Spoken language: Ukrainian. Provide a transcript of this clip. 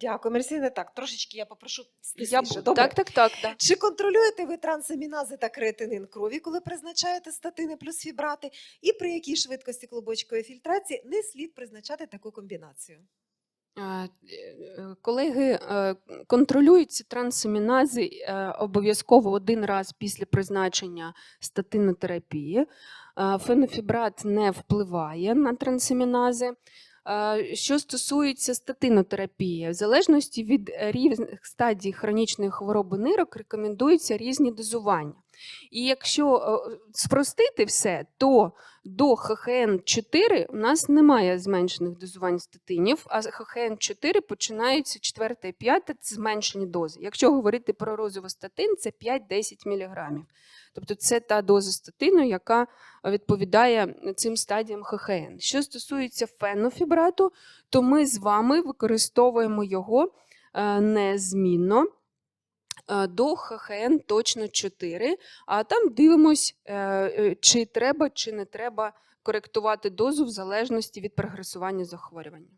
Дякую, Мерсіне. Так, трошечки я попрошу Я Добре. Так, так, так. Да. Чи контролюєте ви трансамінази та креатинин крові, коли призначаєте статини плюс фібрати? І при якій швидкості клубочкової фільтрації не слід призначати таку комбінацію? Е, Колеги, е, контролюються трансамінази е, обов'язково один раз після призначення статинотерапії. Фенофібрат не впливає на трансамінази. Е, Що стосується статинотерапії, в залежності від різних стадій хронічної хвороби нирок рекомендуються різні дозування. І якщо е, спростити все, то до ХХН-4 у нас немає зменшених дозувань статинів, а ХХН-4 починаються 4 і 5 – це зменшені дози. Якщо говорити про розовостатин, це 5-10 мг. Тобто це та доза статину, яка відповідає цим стадіям ХХН. Що стосується фенофібрату, то ми з вами використовуємо його е, незмінно до ХХН точно 4, а там дивимось, е, е, чи треба, чи не треба коректувати дозу в залежності від прогресування захворювання.